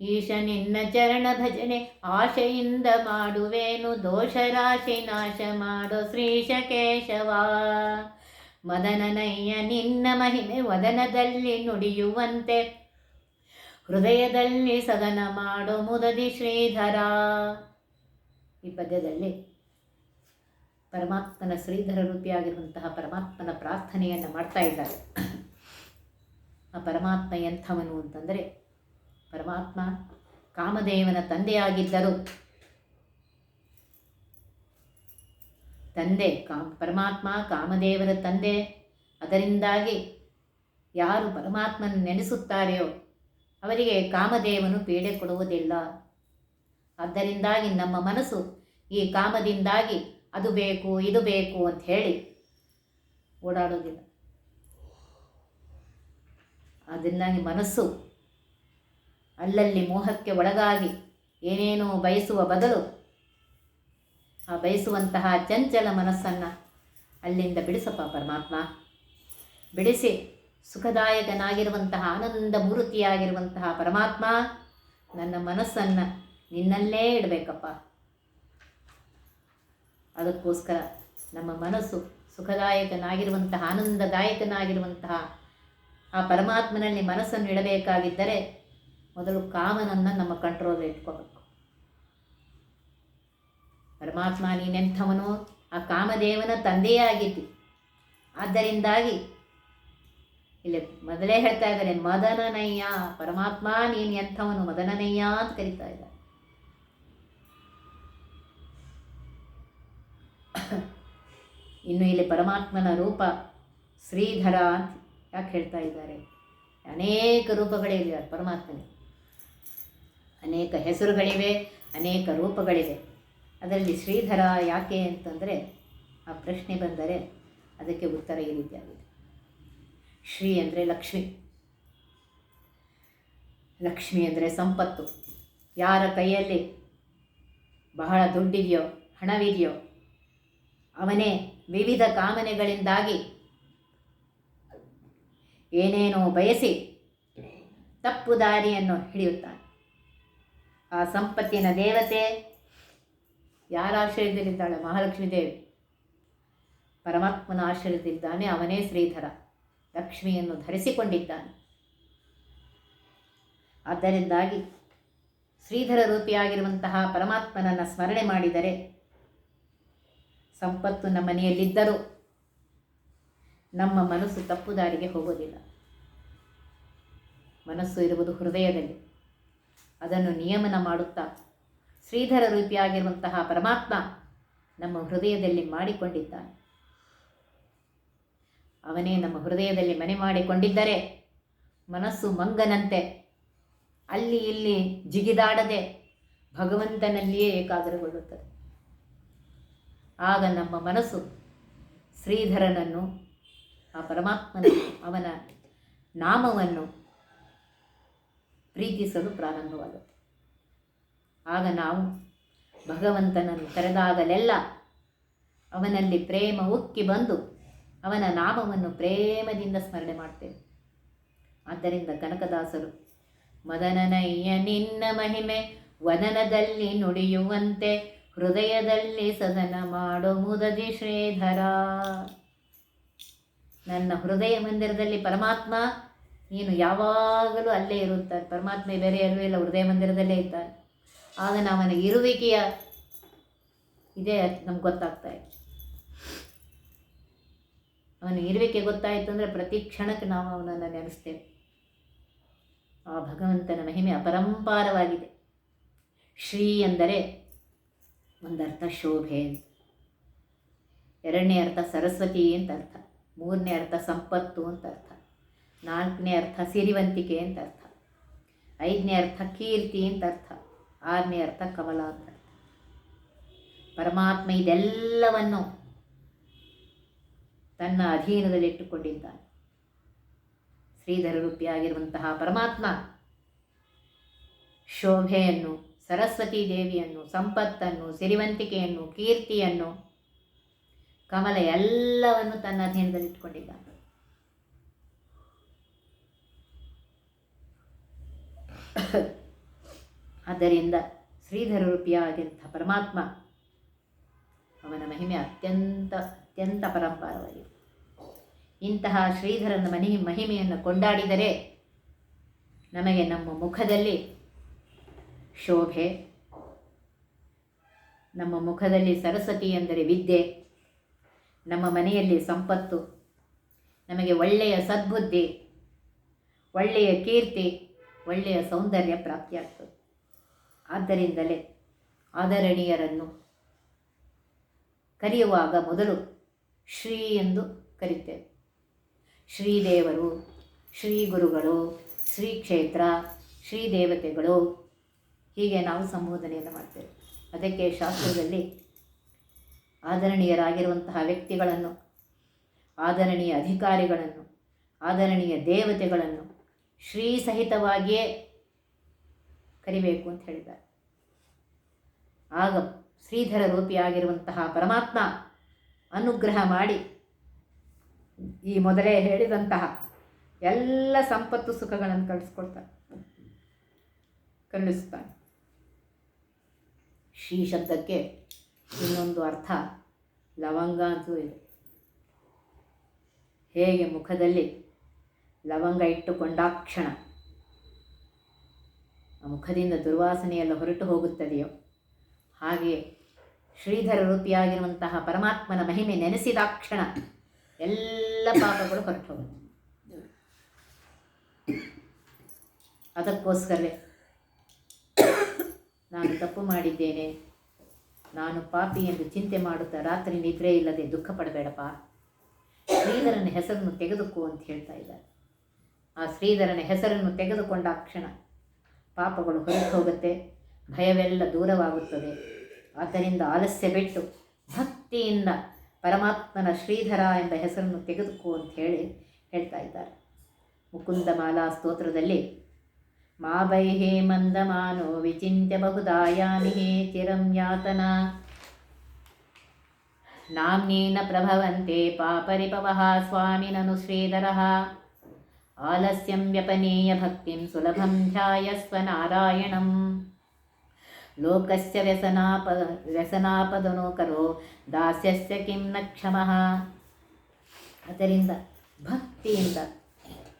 ಈಶ ನಿನ್ನ ಚರಣ ಭಜನೆ ಆಶೆಯಿಂದ ಮಾಡುವೇನು ದೋಷ ರಾಶಿ ನಾಶ ಮಾಡೋ ಶ್ರೀಶ ಕೇಶವ. ಮದನನಯ್ಯ ನಿನ್ನ ಮಹಿಮೆ ವದನದಲ್ಲಿ ನುಡಿಯುವಂತೆ, ಹೃದಯದಲ್ಲಿ ಸದನ ಮಾಡೋ ಮುದದಿ ಶ್ರೀಧರ. ಈ ಪದ್ಯದಲ್ಲಿ ಪರಮಾತ್ಮನ ಶ್ರೀಧರ ರೂಪಿಯಾಗಿರುವಂತಹ ಪರಮಾತ್ಮನ ಪ್ರಾರ್ಥನೆಯನ್ನು ಮಾಡ್ತಾ ಇದ್ದಾರೆ. ಆ ಪರಮಾತ್ಮ ಎಂಥವನು ಅಂತಂದರೆ ಪರಮಾತ್ಮ ಕಾಮದೇವನ ತಂದೆಯಾಗಿದ್ದರು. ತಂದೆ, ಕಾ, ಪರಮಾತ್ಮ, ಕಾಮದೇವರ ತಂದೆ, ಅದರಿಂದಾಗಿ ಯಾರು ಪರಮಾತ್ಮನ ನೆನೆಸುತ್ತಾರೆಯೋ ಅವರಿಗೆ ಕಾಮದೇವನು ಪೀಡೆ ಕೊಡುವುದಿಲ್ಲ. ಆದ್ದರಿಂದಾಗಿ ನಮ್ಮ ಮನಸ್ಸು ಈ ಕಾಮದಿಂದಾಗಿ ಅದು ಬೇಕು, ಇದು ಬೇಕು ಅಂತ ಹೇಳಿ ಓಡಾಡೋದಿಲ್ಲ. ಅದರಿಂದಾಗಿ ಮನಸ್ಸು ಅಲ್ಲಲ್ಲಿ ಮೋಹಕ್ಕೆ ಒಳಗಾಗಿ ಏನೇನೋ ಬಯಸುವ ಬದಲು ಆ ಬಯಸುವಂತಹ ಚಂಚಲ ಮನಸ್ಸನ್ನು ಅಲ್ಲಿಂದ ಬಿಡಿಸಪ್ಪ ಪರಮಾತ್ಮ. ಬಿಡಿಸಿ ಸುಖದಾಯಕನಾಗಿರುವಂತಹ ಆನಂದ ಮೂರ್ತಿಯಾಗಿರುವಂತಹ ಪರಮಾತ್ಮ ನನ್ನ ಮನಸ್ಸನ್ನು ನಿನ್ನಲ್ಲೇ ಇಡಬೇಕಪ್ಪ. ಅದಕ್ಕೋಸ್ಕರ ನಮ್ಮ ಮನಸ್ಸು ಸುಖದಾಯಕನಾಗಿರುವಂತಹ, ಆನಂದದಾಯಕನಾಗಿರುವಂತಹ ಆ ಪರಮಾತ್ಮನಲ್ಲಿ ಮನಸ್ಸನ್ನು ಇಡಬೇಕಾಗಿದ್ದರೆ ಮೊದಲು ಕಾಮನನ್ನು ನಮ್ಮ ಕಂಟ್ರೋಲ್ ಇಟ್ಕೋಬೇಕು. ಪರಮಾತ್ಮ ನೀನೆಂಥವನು ಆ ಕಾಮದೇವನ ತಂದೆಯೇ ಆಗಿದ್ದಿ. ಆದ್ದರಿಂದಾಗಿ ಇಲ್ಲಿ ಮೊದಲೇ ಹೇಳ್ತಾ ಇದ್ದಾರೆ, ಮದನನಯ್ಯ, ಪರಮಾತ್ಮ ನೀನು ಎಂಥವನು ಮದನನಯ್ಯ ಅಂತ ಕರಿತಾ ಇದ್ದಾರೆ. ಇನ್ನು ಇಲ್ಲಿ ಪರಮಾತ್ಮನ ರೂಪ ಶ್ರೀಧರ ಅಂತ ಯಾಕೆ ಹೇಳ್ತಾ ಇದ್ದಾರೆ? ಅನೇಕ ರೂಪಗಳಿವೆ ಪರಮಾತ್ಮನಿಗೆ. ಅನೇಕ ಹೆಸರುಗಳಿವೆ, ಅನೇಕ ರೂಪಗಳಿವೆ. ಅದರಲ್ಲಿ ಶ್ರೀಧರ ಯಾಕೆ ಅಂತಂದರೆ ಆ ಪ್ರಶ್ನೆ ಬಂದರೆ ಅದಕ್ಕೆ ಉತ್ತರ ಈ ರೀತಿಯಾಗಿದೆ ಶ್ರೀ ಅಂದರೆ ಲಕ್ಷ್ಮಿ. ಲಕ್ಷ್ಮಿ ಅಂದರೆ ಸಂಪತ್ತು. ಯಾರ ಕೈಯಲ್ಲಿ ಬಹಳ ದುಡ್ಡಿದೆಯೋ, ಹಣವಿದೆಯೋ, ಅವನೇ ವಿವಿಧ ಕಾಮನೆಗಳಿಂದಾಗಿ ಏನೇನೋ ಬಯಸಿ ತಪ್ಪು ದಾರಿಯನ್ನು ಹಿಡಿಯುತ್ತಾನೆ. ಆ ಸಂಪತ್ತಿನ ದೇವತೆ. ಯಾರ ಆಶ್ರಯದಲ್ಲಿದ್ದಾಳೆ? ಮಹಾಲಕ್ಷ್ಮೀ ದೇವಿ ಪರಮಾತ್ಮನ ಆಶ್ರಯದಲ್ಲಿದ್ದಾನೆ. ಅವನೇ ಶ್ರೀಧರ. ಲಕ್ಷ್ಮಿಯನ್ನು ಧರಿಸಿಕೊಂಡಿದ್ದಾನೆ. ಆದ್ದರಿಂದಾಗಿ ಶ್ರೀಧರ ರೂಪಿಯಾಗಿರುವಂತಹ ಪರಮಾತ್ಮನನ್ನು ಸ್ಮರಣೆ ಮಾಡಿದರೆ ಸಂಪತ್ತು ನಮ್ಮ ಮನೆಯಲ್ಲಿದ್ದರೂ ನಮ್ಮ ಮನಸ್ಸು ತಪ್ಪು ದಾರಿಗೆ ಹೋಗೋದಿಲ್ಲ. ಮನಸ್ಸು ಇರುವುದು ಹೃದಯದಲ್ಲಿ. ಅದನ್ನು ನಿಯಮನ ಮಾಡುತ್ತಾ ಶ್ರೀಧರ ರೂಪಿಯಾಗಿರುವಂತಹ ಪರಮಾತ್ಮ ನಮ್ಮ ಹೃದಯದಲ್ಲಿ ಮಾಡಿಕೊಂಡಿದ್ದಾನೆ. ಅವನೇ ನಮ್ಮ ಹೃದಯದಲ್ಲಿ ಮನೆ ಮಾಡಿಕೊಂಡಿದ್ದರೆ ಮನಸ್ಸು ಮಂಗನಂತೆ, ಅಲ್ಲಿ ಇಲ್ಲಿ ಜಿಗಿದಾಡದೆ ಭಗವಂತನಲ್ಲಿಯೇ ಏಕಾಗ್ರಗೊಳ್ಳುತ್ತದೆ. ಆಗ ನಮ್ಮ ಮನಸ್ಸು ಶ್ರೀಧರನನ್ನು, ಆ ಪರಮಾತ್ಮನ ಅವನ ನಾಮವನ್ನು ಪ್ರೀತಿಸಲು ಪ್ರಾರಂಭವಾಗುತ್ತೆ ಆಗ ನಾವು ಭಗವಂತನನ್ನು ಕರೆದಾಗಲೆಲ್ಲ ಅವನಲ್ಲಿ ಪ್ರೇಮ ಉಕ್ಕಿ ಬಂದು ಅವನ ನಾಮವನ್ನು ಪ್ರೇಮದಿಂದ ಸ್ಮರಣೆ ಮಾಡ್ತೇವೆ. ಆದ್ದರಿಂದ ಕನಕದಾಸರು, ಮದನನಯ್ಯ, ನಿನ್ನ ಮಹಿಮೆ ವದನದಲ್ಲಿ ನುಡಿಯುವಂತೆ ಹೃದಯದಲ್ಲಿ ಸದನ ಮಾಡೋ ಮುದದಿ ಶ್ರೀಧರ. ನನ್ನ ಹೃದಯ ಮಂದಿರದಲ್ಲಿ ಪರಮಾತ್ಮ ನೀನು ಯಾವಾಗಲೂ ಅಲ್ಲೇ ಇರುತ್ತಾರೆ. ಪರಮಾತ್ಮ ಬೇರೆ ಎಲ್ಲೂ ಇಲ್ಲ, ಹೃದಯ ಮಂದಿರದಲ್ಲೇ ಇದ್ದಾನೆ ಆಗ ಅವನ ಇರುವಿಕೆಯ ಇದೇ ನಮ್ಗೆ ಗೊತ್ತಾಗ್ತಾ ಇದೆ. ಅವನ ಇರುವಿಕೆ ಗೊತ್ತಾಯಿತು ಅಂದರೆ ಪ್ರತಿ ಕ್ಷಣಕ್ಕೆ ನಾವು ಅವನನ್ನು ನೆನೆಸ್ತೇವೆ. ಆ ಭಗವಂತನ ಮಹಿಮೆ ಅಪರಂಪಾರವಾಗಿದೆ. ಶ್ರೀ ಎಂದರೆ ಒಂದರ್ಥ ಶೋಭೆ ಅಂತ. ಎರಡನೇ ಅರ್ಥ ಸರಸ್ವತಿ ಅಂತ ಅರ್ಥ. ಮೂರನೇ ಅರ್ಥ ಸಂಪತ್ತು ಅಂತ ಅರ್ಥ. ನಾಲ್ಕನೇ ಅರ್ಥ ಸಿರಿವಂತಿಕೆ ಅಂತ ಅರ್ಥ. ಐದನೇ ಅರ್ಥ ಕೀರ್ತಿ ಅಂತ ಅರ್ಥ. ಆರನೇ ಅರ್ಥ ಕಮಲ ಅಂತ ಅರ್ಥ. ಪರಮಾತ್ಮ ಇದೆಲ್ಲವನ್ನು ತನ್ನ ಅಧೀನದಲ್ಲಿಟ್ಟುಕೊಂಡಿದ್ದಾನೆ ಶ್ರೀಧರ ರೂಪಿಯಾಗಿರುವಂತಹ ಪರಮಾತ್ಮ ಶೋಭೆಯನ್ನು, ಸರಸ್ವತಿ ದೇವಿಯನ್ನು, ಸಂಪತ್ತನ್ನು, ಸಿರಿವಂತಿಕೆಯನ್ನು, ಕೀರ್ತಿಯನ್ನು, ಕಮಲ ಎಲ್ಲವನ್ನು ತನ್ನ ಅಧೀನದಲ್ಲಿಟ್ಟುಕೊಂಡಿದ್ದಾನೆ ಆದ್ದರಿಂದ ಶ್ರೀಧರ ರೂಪಿಯಾಗಿರುವಂಥ ಪರಮಾತ್ಮ ಅವನ ಮಹಿಮೆ ಅತ್ಯಂತ ಅತ್ಯಂತ ಪರಂಪರವಾಗಿದೆ ಇಂತಹ ಶ್ರೀಧರನ ಮನಿ, ಮಹಿಮೆಯನ್ನು ಕೊಂಡಾಡಿದರೆ ನಮಗೆ ನಮ್ಮ ಮುಖದಲ್ಲಿ ಶೋಭೆ, ನಮ್ಮ ಮುಖದಲ್ಲಿ ಸರಸ್ವತಿ ಎಂದರೆ ವಿದ್ಯೆ, ನಮ್ಮ ಮನೆಯಲ್ಲಿ ಸಂಪತ್ತು, ನಮಗೆ ಒಳ್ಳೆಯ ಸದ್ಬುದ್ಧಿ, ಒಳ್ಳೆಯ ಕೀರ್ತಿ ಒಳ್ಳೆಯ ಸೌಂದರ್ಯ ಪ್ರಾಪ್ತಿಯಾಗ್ತದೆ. ಆದ್ದರಿಂದಲೇ ಆದರಣೀಯರನ್ನು ಕರೆಯುವಾಗ ಮೊದಲು ಶ್ರೀ ಎಂದು ಕರೀತೇವೆ. ಶ್ರೀದೇವರು ಶ್ರೀ ಗುರುಗಳು ಶ್ರೀ ಕ್ಷೇತ್ರ ಶ್ರೀ ದೇವತೆಗಳು ಹೀಗೆ ನಾವು ಸಂಬೋಧನೆಯನ್ನು ಮಾಡ್ತೇವೆ. ಅದಕ್ಕೆ ಶಾಸ್ತ್ರದಲ್ಲಿ ಆದರಣೀಯರಾಗಿರುವಂತಹ ವ್ಯಕ್ತಿಗಳನ್ನು, ಆದರಣೀಯ ಅಧಿಕಾರಿಗಳನ್ನು, ಆದರಣೀಯ ದೇವತೆಗಳನ್ನು ಶ್ರೀ ಸಹಿತವಾಗಿಯೇ ಕರಿಬೇಕು ಅಂತ ಹೇಳಿದ್ದಾರೆ. ಆಗ ಶ್ರೀಧರ ರೂಪಿಯಾಗಿರುವಂತಹ ಪರಮಾತ್ಮ ಅನುಗ್ರಹ ಮಾಡಿ ಈ ಮೊದಲೇ ಹೇಳಿದಂತಹ ಎಲ್ಲ ಸಂಪತ್ತು ಸುಖಗಳನ್ನು ಕಳಿಸ್ಕೊಡ್ತಾರೆ. ಕರುಣಿಸ್ತಾನೆ ಶ್ರೀ ಶಬ್ದಕ್ಕೆ ಇನ್ನೊಂದು ಅರ್ಥ ಲವಂಗ ಅಂತೂ ಇದೆ. ಹೇಗೆ ಮುಖದಲ್ಲಿ ಲವಂಗ ಇಟ್ಟುಕೊಂಡಾಕ್ಷಣ ಆ ಮುಖದಿಂದ ದುರ್ವಾಸನೆಯೆಲ್ಲ ಹೊರಟು ಹೋಗುತ್ತದೆಯೋ? ಹಾಗೆ ಶ್ರೀಧರ ರೂಪಿಯಾಗಿರುವಂತಹ ಪರಮಾತ್ಮನ ಮಹಿಮೆ ನೆನೆಸಿದಾಕ್ಷಣ ಎಲ್ಲ ಪಾಪಗಳು ಹೊರಟು ಹೋಗುತ್ತೆ ಅದಕ್ಕೋಸ್ಕರವೇ ನಾನು ತಪ್ಪು ಮಾಡಿದ್ದೇನೆ. ನಾನು ಪಾಪಿ ಎಂದು ಚಿಂತೆ ಮಾಡುತ್ತಾ ರಾತ್ರಿ ನಿದ್ರೆ ಇಲ್ಲದೆ ದುಃಖ ಪಡಬೇಡಪ್ಪ. ಶ್ರೀಧರನ ಹೆಸರನ್ನು ತೆಗೆದುಕೋ ಅಂತ ಹೇಳ್ತಾ ಇದ್ದಾರೆ. ಆ ಶ್ರೀಧರನ ಹೆಸರನ್ನು ತೆಗೆದುಕೊಂಡ ಕ್ಷಣ ಪಾಪಗಳು ಹೊರಟು ಹೋಗುತ್ತೆ. ಭಯವೆಲ್ಲ ದೂರವಾಗುತ್ತದೆ. ಆದ್ದರಿಂದ ಆಲಸ್ಯ ಬಿಟ್ಟು ಭಕ್ತಿಯಿಂದ ಪರಮಾತ್ಮನ ಶ್ರೀಧರ ಎಂಬ ಹೆಸರನ್ನು ತೆಗೆದುಕೋ ಅಂತ ಹೇಳಿ ಹೇಳ್ತಾ ಇದ್ದಾರೆ. ಮುಕುಂದ ಮಾಲಾ ಸ್ತೋತ್ರದಲ್ಲಿ ಮಾ ಬೈಹೇ ಮಂದಮಾನೋ ವಿಚಿಂತ್ಯ ಬಹುದಾಯಾನಿ ಚಿರಂ ಯಾತನ ನಾಮ್ನೇನ ಪ್ರಭವಂತೆ ಪಾಪರಿಪವಃ ಸ್ವಾಮಿನನು ಶ್ರೀಧರಃ. ಆಲಸ್ಯಂ ವ್ಯಪನೇಯ ಭಕ್ತಿಂ ಸುಲಭಂ ಧ್ಯಾಯಸ್ವ ನಾರಾಯಣಂ. ಲೋಕಸ್ಯ ವ್ಯಸನಾಪ, ವ್ಯಸನಾಪದನೋ ಕರೋ, ದಾಸ್ಯಸ್ಯ ಕಿಂ ನ ಕ್ಷಮಃ. ಅದರಿಂದ ಭಕ್ತಿಯಿಂದ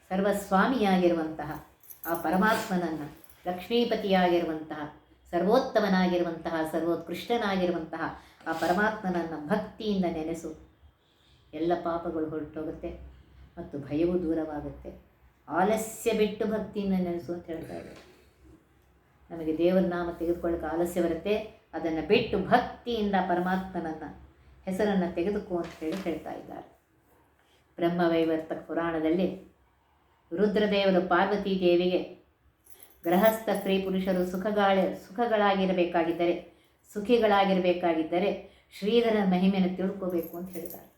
ಸರ್ವಸ್ವಾಮಿಯಾಗಿರುವಂತಹ ಆ ಪರಮಾತ್ಮನನ್ನು, ಲಕ್ಷ್ಮೀಪತಿಯಾಗಿರುವಂತಹ, ಸರ್ವೋತ್ತಮನಾಗಿರುವಂತಹ, ಸರ್ವೋತ್ಕೃಷ್ಟನಾಗಿರುವಂತಹ ಆ ಪರಮಾತ್ಮನನ್ನು ಭಕ್ತಿಯಿಂದ ನೆನೆಸು. ಎಲ್ಲ ಪಾಪಗಳು ಹೊರಟೋಗುತ್ತೆ ಮತ್ತು ಭಯವೂ ದೂರವಾಗುತ್ತೆ. ಆಲಸ್ಯ ಬಿಟ್ಟು ಭಕ್ತಿಯಿಂದ ನೆನೆಸು ಅಂತ ಹೇಳ್ತಾ ಇದ್ದಾರೆ. ನಮಗೆ ದೇವರ ನಾಮ ತೆಗೆದುಕೊಳ್ಳಕ್ಕೆ ಆಲಸ್ಯ ಬರುತ್ತೆ. ಅದನ್ನು ಬಿಟ್ಟು ಭಕ್ತಿಯಿಂದ ಪರಮಾತ್ಮನನ್ನು ಹೆಸರನ್ನು ತೆಗೆದುಕೋ ಅಂತ ಹೇಳಿ ಹೇಳ್ತಾ ಇದ್ದಾರೆ. ಬ್ರಹ್ಮವೈವರ್ತಕ ಪುರಾಣದಲ್ಲಿ ರುದ್ರದೇವರು ಪಾರ್ವತಿ ದೇವಿಗೆ ಗೃಹಸ್ಥ ಸ್ತ್ರೀ ಪುರುಷರು ಸುಖಗಾಳ, ಸುಖಗಳಾಗಿರಬೇಕಾಗಿದ್ದರೆ, ಸುಖಿಗಳಾಗಿರಬೇಕಾಗಿದ್ದರೆ ಶ್ರೀಧರ ಮಹಿಮೆಯನ್ನು ತಿಳ್ಕೋಬೇಕು ಅಂತ ಹೇಳಿದ್ದಾರೆ.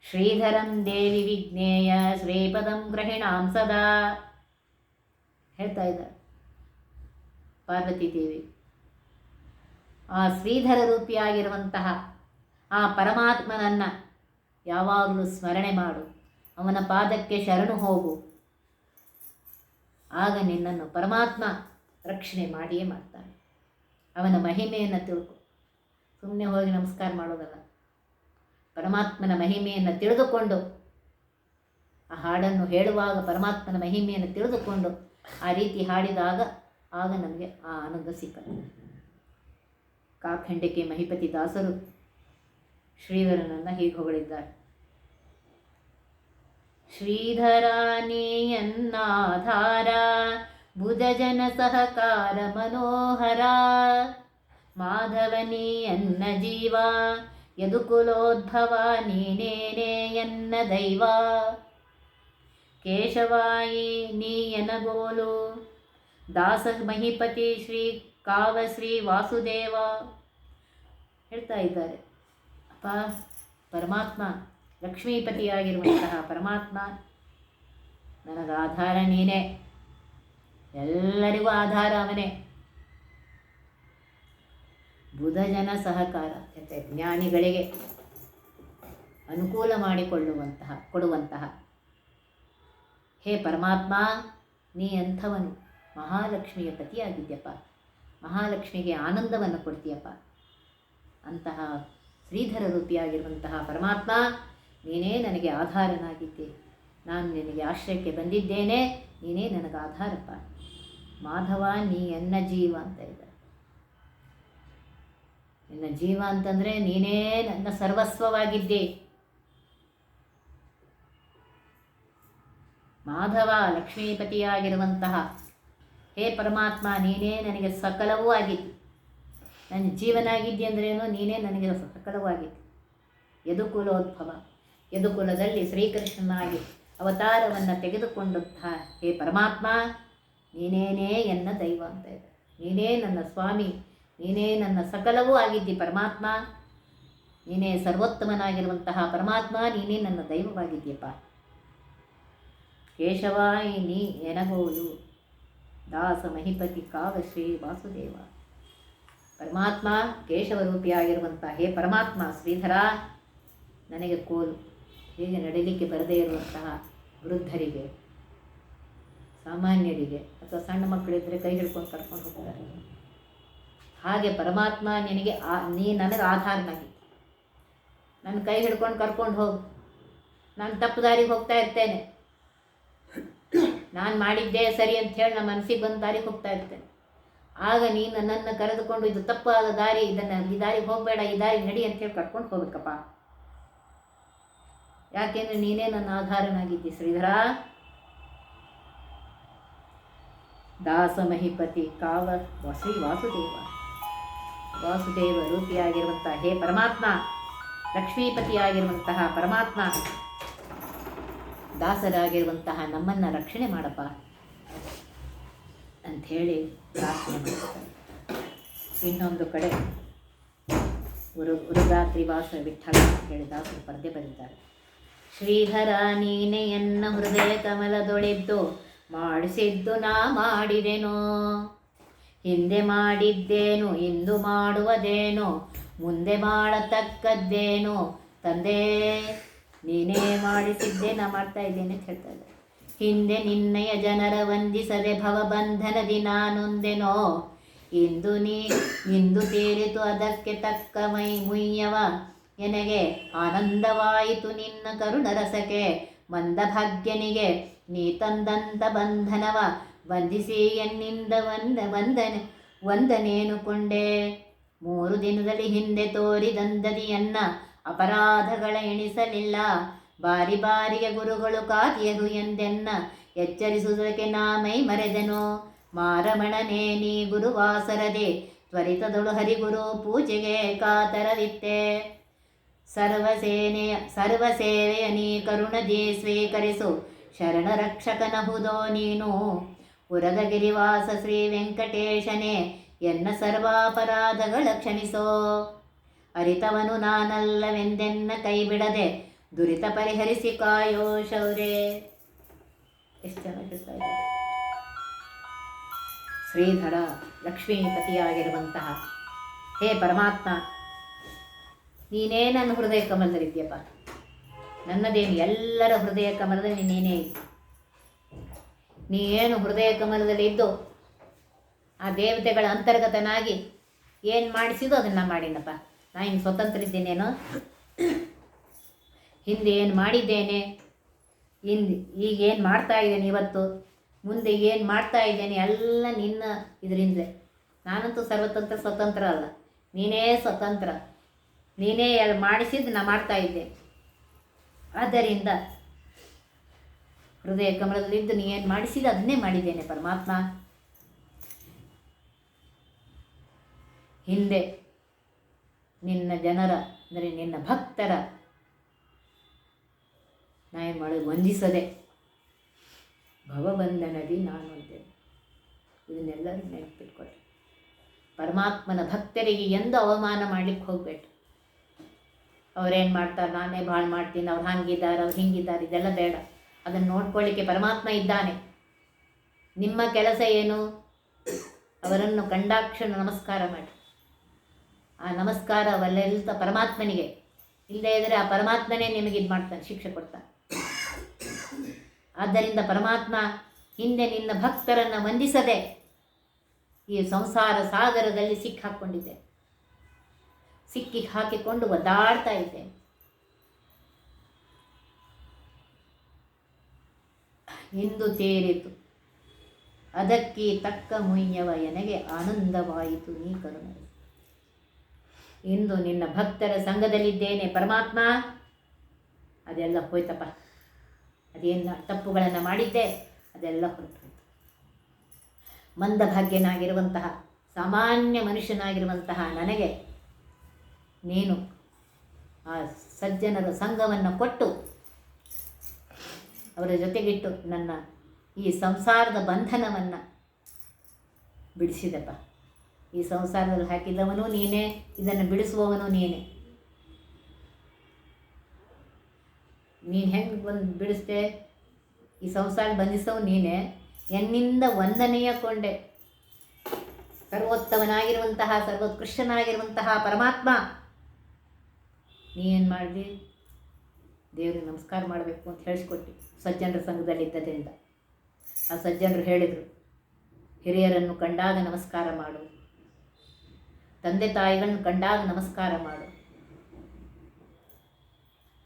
ಶ್ರೀಧರಂ ದೇವಿ ವಿಜ್ಞೇಯ ಶ್ರೀಪದಂ ಗ್ರಹಿಣಾಂ ಸದಾ. ಹೇಳ್ತಾ ಇದ್ದಾರೆ. ಪಾರ್ವತಿ ದೇವಿ. ಆ ಶ್ರೀಧರ ರೂಪಿಯಾಗಿರುವಂತಹ ಆ ಪರಮಾತ್ಮನನ್ನು ಯಾವಾಗಲೂ ಸ್ಮರಣೆ ಮಾಡು. ಅವನ ಪಾದಕ್ಕೆ ಶರಣು ಹೋಗು. ಆಗ ನಿನ್ನನ್ನು ಪರಮಾತ್ಮ ರಕ್ಷಣೆ ಮಾಡಿಯೇ ಮಾಡ್ತಾನೆ. ಅವನ ಮಹಿಮೆಯನ್ನು ತಿಳ್ಕೊ. ಸುಮ್ಮನೆ ಹೋಗಿ ನಮಸ್ಕಾರ ಮಾಡೋದಲ್ಲ. ಪರಮಾತ್ಮನ ಮಹಿಮೆಯನ್ನು ತಿಳಿದುಕೊಂಡು, ಆ ಹಾಡನ್ನು ಹೇಳುವಾಗ ಪರಮಾತ್ಮನ ಮಹಿಮೆಯನ್ನು ತಿಳಿದುಕೊಂಡು ಆ ರೀತಿ ಹಾಡಿದಾಗ ಆಗ ನಮಗೆ ಆ ಆನಂದ ಸಿಕ್ಕಿದೆ. ಕಾಖಂಡಿಕೆ ಮಹಿಪತಿ ದಾಸರು ಶ್ರೀಧರನನ್ನು ಹೀಗೆ ಹೊಗಳಿದ್ದಾರೆ. ಶ್ರೀಧರಾನೇಯನ್ನಾಧಾರ ಬುಧಜನ ಸಹಕಾರ ಮನೋಹರ, ಮಾಧವನೀಯನ್ನ ಜೀವ ಯದುಕುಲೋದ್ಭವ ನೀನೇನೇ ಎನ್ನ ದೈವ? ಕೇಶವಾಯಿ ನೀಯನಗೋಲು ದಾಸ ಮಹಿಪತಿ ಶ್ರೀ ಕಾವಶ್ರೀ ವಾಸುದೇವ? ಹೇಳ್ತಾ ಇದ್ದಾರೆ. ಅಪ್ಪ, ಪರಮಾತ್ಮ ಲಕ್ಷ್ಮೀಪತಿಯಾಗಿರುವಂತಹ ಪರಮಾತ್ಮ, ನನಗಾಧಾರ ನೀನೇ. ಎಲ್ಲರಿಗೂ ಆಧಾರ ಅವನೇ. ಬುಧಜನ ಸಹಕಾರ ಜ್ಞಾನಿಗಳಿಗೆ ಅನುಕೂಲ ಮಾಡಿಕೊಳ್ಳುವಂತಹ, ಕೊಡುವಂತಹ. ಹೇ ಪರಮಾತ್ಮ, ನೀ ಅಂಥವನು. ಮಹಾಲಕ್ಷ್ಮಿಯ ಪತಿಯಾಗಿದ್ಯಪ್ಪ. ಮಹಾಲಕ್ಷ್ಮಿಗೆ ಆನಂದವನ್ನು ಕೊಡ್ತೀಯಪ್ಪ. ಅಂತಹ ಶ್ರೀಧರ ರೂಪಿಯಾಗಿರುವಂತಹ ಪರಮಾತ್ಮ, ನೀನೇ ನನಗೆ ಆಧಾರನಾಗಿದ್ದೆ. ನಾನು ನಿನಗೆ ಆಶ್ರಯಕ್ಕೆ ಬಂದಿದ್ದೇನೆ. ನೀನೇ ನನಗೆ ಆಧಾರಪ್ಪ. ಮಾಧವ, ನೀ ಎನ್ನ ಜೀವ ಅಂತ ಇದ್ದಾರೆ ನಿನ್ನ ಜೀವ ಅಂತಂದರೆ ನೀನೇ ನನ್ನ ಸರ್ವಸ್ವವಾಗಿದ್ದೆ. ಮಾಧವ ಲಕ್ಷ್ಮೀಪತಿಯಾಗಿರುವಂತಹ ಹೇ ಪರಮಾತ್ಮ, ನೀನೇ ನನಗೆ ಸಕಲವೂ ಆಗಿತ್ತು ನನ್ನ ಜೀವನಾಗಿದ್ದೆ ಅಂದ್ರೇನು, ನೀನೇ ನನಗೆ ಸಕಲವೂ ಆಗಿತ್ತು ಯದುಕುಲೋದ್ಭವ, ಯದುಕುಲದಲ್ಲಿ ಶ್ರೀಕೃಷ್ಣನಾಗಿ ಅವತಾರವನ್ನು ತೆಗೆದುಕೊಂಡಂತಹ ಹೇ ಪರಮಾತ್ಮ, ನೀನೇನೇ ಎನ್ನ ದೈವ ಅಂತ ಇದೆ. ನೀನೇ ನನ್ನ ಸ್ವಾಮಿ ನೀನೇ ನನ್ನ ಸಕಲವೂ ಆಗಿದ್ದಿ ಪರಮಾತ್ಮ. ನೀನೇ ಸರ್ವೋತ್ತಮನಾಗಿರುವಂತಹ ಪರಮಾತ್ಮ, ನೀನೇ ನನ್ನ ದೈವವಾಗಿದ್ದೀಯಪ್ಪ. ಕೇಶವಾಯಿ, ನೀ ಎನಗೋಲು. ದಾಸ ಮಹಿಪತಿ ಕಾವಶ್ರೀ ವಾಸುದೇವ. ಪರಮಾತ್ಮ ಕೇಶವರೂಪಿಯಾಗಿರುವಂಥ ಹೇ ಪರಮಾತ್ಮ ಶ್ರೀಧರ, ನನಗೆ ಕೋಲು. ಹೀಗೆ ನಡೀಲಿಕ್ಕೆ ಬರದೇ ಇರುವಂತಹ ವೃದ್ಧರಿಗೆ, ಸಾಮಾನ್ಯರಿಗೆ, ಅಥವಾ ಸಣ್ಣ ಮಕ್ಕಳಿದ್ದರೆ ಕೈ ಹಿಡ್ಕೊಂಡು ಕರ್ಕೊಂಡು ಹೋಗ್ತಾರೆ. ಹಾಗೆ ಪರಮಾತ್ಮ ನಿನಗೆ ಆ, ನೀ ನನಗೆ ಆಧಾರನಾಗಿ. ನನ್ನ ಕೈ ಹಿಡ್ಕೊಂಡು ಕರ್ಕೊಂಡು ಹೋಗು. ನಾನು ತಪ್ಪು ದಾರಿಗೆ ಹೋಗ್ತಾ ಇರ್ತೇನೆ. ನಾನು ಮಾಡಿದ್ದೆ ಸರಿ ಅಂತ ಹೇಳಿ ನಮ್ಮ ಮನಸ್ಸಿಗೆ ಬಂದ ದಾರಿಗೆ ಹೋಗ್ತಾ ಇರ್ತೇನೆ. ಆಗ ನೀನು ನನ್ನನ್ನು ಕರೆದುಕೊಂಡು ಇದು ತಪ್ಪಾದ ದಾರಿ, ಇದನ್ನು ಈ ದಾರಿಗೆ ಹೋಗಬೇಡ, ಈ ದಾರಿ ನಡಿ ಅಂತೇಳಿ ಕರ್ಕೊಂಡು ಹೋಗ್ಬೇಕಪ್ಪ. ಯಾಕೆಂದ್ರೆ ನೀನೇ ನನ್ನ ಆಧಾರನಾಗಿದ್ದಿ, ಶ್ರೀಧರ. ದಾಸ ಮಹಿಪತಿ ಕಾವ ಶ್ರೀ ವಾಸುದೇವ. ವಾಸುದೇವ ರೂಪಿಯಾಗಿರುವಂತಹ ಹೇ ಪರಮಾತ್ಮ, ಲಕ್ಷ್ಮೀಪತಿಯಾಗಿರುವಂತಹ ಪರಮಾತ್ಮ, ದಾಸರಾಗಿರುವಂತಹ ನಮ್ಮನ್ನು ರಕ್ಷಣೆ ಮಾಡಪ್ಪ ಅಂಥೇಳಿ ಪ್ರಾರ್ಥನೆ ಇನ್ನೊಂದು ಕಡೆ ಗುರು ಗುರುರಾತ್ರಿ ವಾಸ ವಿಠಲ ಅಂತ ಹೇಳಿ ದಾಸರು ಪರದೆ ಬರೆದಿದ್ದಾರೆ ಶ್ರೀಧರ ನೀನೆಯನ್ನು ಹೃದಯ ಕಮಲದೊಳೆದ್ದು ಮಾಡಿಸಿದ್ದು ನಾ ಮಾಡಿದೆನೋ. ಹಿಂದೆ ಮಾಡಿದ್ದೇನು, ಇಂದು ಮಾಡುವುದೇನು, ಮುಂದೆ ಮಾಡತಕ್ಕದ್ದೇನು, ತಂದೆ, ನೀನೇ ಮಾಡಿಸಿದ್ದೆ ನಾ ಮಾಡ್ತಾ ಇದ್ದೇನೆ ಅಂತ ಹಿಂದೆ ನಿನ್ನಯ ಜನರ ವಂದಿಸದೆ ಭವಬಂಧನದಿ ನಾನೊಂದೆನೋ, ಇಂದು ನೀ, ಇಂದು ತೀರಿತು ಅದಕ್ಕೆ ತಕ್ಕ ಮೈ ಮುಯ್ಯವ, ಎನಗೆ ಆನಂದವಾಯಿತು ನಿನ್ನ ಕರುಣರಸಕೆ ಮಂದಭಾಗ್ಯನಿಗೆ ನೀ ತಂದಂತ ಬಂಧನವ ಬಂಧಿಸಿ ಎನ್ನಿಂದ ವಂದ ವಂದನೆ ವಂದನೇನು ಕೊಂಡೆ. ಮೂರು ದಿನದಲ್ಲಿ ಹಿಂದೆ ತೋರಿದಂದದಿಯನ್ನ ಅಪರಾಧಗಳ ಎಣಿಸಲಿಲ್ಲ. ಬಾರಿ ಬಾರಿಗೆ ಗುರುಗಳು ಕಾದಿಯರು ಎಂದೆನ್ನ ಎಚ್ಚರಿಸುವುದಕ್ಕೆ ನಾ ಮೈ ಮರೆದೆನು. ಮಾರಮಣನೇ, ನೀ ಗುರುವಾಸರದೆ, ತ್ವರಿತದಳು ಹರಿಗುರು ಪೂಜೆಗೆ ಕಾತರವಿತ್ತೆ. ಸರ್ವಸೇನೆಯ, ಸರ್ವಸೇವೆಯ ನೀ ಕರುಣದೇ ಸ್ವೀಕರಿಸು. ಶರಣರಕ್ಷಕನಹುದೋ ನೀನು. ಪುರದಗಿರಿವಾಸ ಶ್ರೀ ವೆಂಕಟೇಶನೇ ಎನ್ನ ಸರ್ವಾಪರಾಧಗಳ ಕ್ಷಮಿಸೋ. ಅರಿತವನು ನಾನಲ್ಲವೆಂದೆನ್ನ ಕೈ ಬಿಡದೆ ದುರಿತ ಪರಿಹರಿಸಿ ಕಾಯೋ ಶೌರ್ಯ. ಚೆನ್ನಾಗಿ ಹೇಳ್ತಾ ಶ್ರೀಧರ ಲಕ್ಷ್ಮೀಪತಿಯಾಗಿರುವಂತಹ, ಹೇ ಪರಮಾತ್ಮ, ನೀನೇ ನನ್ನ ಹೃದಯ ಕಮಲದಲ್ಲಿದ್ಯಪ್ಪ ನನ್ನದೇನು ಎಲ್ಲರ ಹೃದಯ ಕಮಲದಲ್ಲಿ ನೀನೇ ನೀ ಏನು ಹೃದಯ ಕಮಲದಲ್ಲಿ ಇದ್ದು ಆ ದೇವತೆಗಳ ಅಂತರ್ಗತನಾಗಿ ಏನು ಮಾಡಿಸಿದೋ ಅದನ್ನು ಮಾಡಿನಪ್ಪ. ನಾ ಇನ್ನು ಸ್ವತಂತ್ರ ಇದ್ದೇನೇನು ಹಿಂದೆ ಏನು ಮಾಡಿದ್ದೇನೆ? ಹಿಂದೆ ಈಗ ಏನು ಮಾಡ್ತಾ ಇದ್ದೇನೆ ಇವತ್ತು? ಮುಂದೆ ಏನು ಮಾಡ್ತಾ ಇದ್ದೇನೆ? ಎಲ್ಲ ನಿನ್ನ ಇದರಿಂದ. ನಾನಂತೂ ಸರ್ವತಂತ್ರ ಸ್ವತಂತ್ರ ಅಲ್ಲ. ನೀನೇ ಸ್ವತಂತ್ರ. ನೀನೇ ಮಾಡಿಸಿದ್ದು ನಾ ಮಾಡ್ತಾ ಇದ್ದೆ. ಆದ್ದರಿಂದ ಹೃದಯ ಕಮಲದಲ್ಲಿದ್ದು ಏನು ಮಾಡಿಸಿದ ಅದನ್ನೇ ಮಾಡಿದ್ದೇನೆ ಪರಮಾತ್ಮ. ಹಿಂದೆ ನಿನ್ನ ಜನರ, ಅಂದರೆ ನಿನ್ನ ಭಕ್ತರ ನಾ ಏನು ಮಾಡಿ ವಂದಿಸದೆ ಭವಬಂಧನದಿ ನಾನು ಅಂತೇನೆ ಇದನ್ನೆಲ್ಲರೂ ನೆನಪಿಟ್ಕೊಳ್ಳಿ ಪರಮಾತ್ಮನ ಭಕ್ತರಿಗೆ ಎಂದು ಅವಮಾನ ಮಾಡಲಿಕ್ಕೆ ಹೋಗಬೇಡ ಅವ್ರೇನು ಮಾಡ್ತಾರೆ, ನಾನೇ ಭಾಳ ಮಾಡ್ತೀನಿ, ಅವ್ರು ಹಂಗಿದ್ದಾರೆ, ಅವ್ರು ಹಿಂಗಿದ್ದಾರೆ, ಇದೆಲ್ಲ ಬೇಡ. ಅದನ್ನು ನೋಡ್ಕೊಳ್ಳಿಕ್ಕೆ ಪರಮಾತ್ಮ ಇದ್ದಾನೆ. ನಿಮ್ಮ ಕೆಲಸ ಏನು? ಅವರನ್ನು ಕಂಡಾಕ್ಷಣ ನಮಸ್ಕಾರ ಮಾಡಿ. ಆ ನಮಸ್ಕಾರ ಅವಲ್ಲೆಲ್ಲ ಪರಮಾತ್ಮನಿಗೆ. ಇಲ್ಲದೇ ಇದ್ದರೆ ಆ ಪರಮಾತ್ಮನೇ ನಿಮಗೆ ಇದು ಮಾಡ್ತಾನೆ, ಶಿಕ್ಷೆ ಕೊಡ್ತಾನೆ. ಆದ್ದರಿಂದ ಪರಮಾತ್ಮ ಹಿಂದೆ ನಿನ್ನ ಭಕ್ತರನ್ನು ವಂದಿಸದೆ ಈ ಸಂಸಾರ ಸಾಗರದಲ್ಲಿ ಸಿಕ್ಕಿ ಹಾಕ್ಕೊಂಡಿದ್ದೆ ಸಿಕ್ಕಿ ಹಾಕಿಕೊಂಡು ಒದ್ದಾಡ್ತಾ ಇದ್ದೆ. ಎಂದು ತೇರಿತು. ಅದಕ್ಕೆ ತಕ್ಕ ಮುಯ್ಯವ ಎನಗೆ ಆನಂದವಾಯಿತು ನೀ ಕರುಣೆ. ಇಂದು ನಿನ್ನ ಭಕ್ತರ ಸಂಘದಲ್ಲಿದ್ದೇನೆ ಪರಮಾತ್ಮ. ಅದೆಲ್ಲ ಹೋಯ್ತಪ್ಪ. ಅದೇನು ತಪ್ಪುಗಳನ್ನು ಮಾಡಿದ್ದೆ, ಅದೆಲ್ಲ ಹೊರಟು ಮಂದಭಾಗ್ಯನಾಗಿರುವಂತಹ, ಸಾಮಾನ್ಯ ಮನುಷ್ಯನಾಗಿರುವಂತಹ ನನಗೆ ನೀನು ಆ ಸಜ್ಜನರ ಸಂಘವನ್ನು ಕೊಟ್ಟು ಅವರ ಜೊತೆಗಿಟ್ಟು ನನ್ನ ಈ ಸಂಸಾರದ ಬಂಧನವನ್ನು ಬಿಡಿಸಿದಪ್ಪ. ಈ ಸಂಸಾರದಲ್ಲಿ ಹಾಕಿದವನು ನೀನೇ, ಇದನ್ನು ಬಿಡಿಸುವವನು ನೀನೇ. ನೀನು ಹೆಂಗೆ ಬಂದು ಬಿಡಿಸ್ದೆ? ಈ ಸಂಸಾರ ಬಂಧಿಸವು ನೀನೇ. ಎನ್ನಿಂದ ವಂದನೆಯ ಕೊಂಡೆ. ಸರ್ವೋತ್ತಮನಾಗಿರುವಂತಹ, ಸರ್ವೋತ್ಕೃಷ್ಟನಾಗಿರುವಂತಹ ಪರಮಾತ್ಮ. ನೀ ಏನು ಮಾಡಿದೆ? ದೇವರಿಗೆ ನಮಸ್ಕಾರ ಮಾಡಬೇಕು ಅಂತ ಹೇಳಿಸ್ಕೊಟ್ಟು. ಸಜ್ಜನರ ಸಂಘದಲ್ಲಿದ್ದರಿಂದ ಆ ಸಜ್ಜನರು ಹೇಳಿದರು, ಹಿರಿಯರನ್ನು ಕಂಡಾಗ ನಮಸ್ಕಾರ ಮಾಡು. ತಂದೆ ತಾಯಿಗಳನ್ನು ಕಂಡಾಗ ನಮಸ್ಕಾರ ಮಾಡು.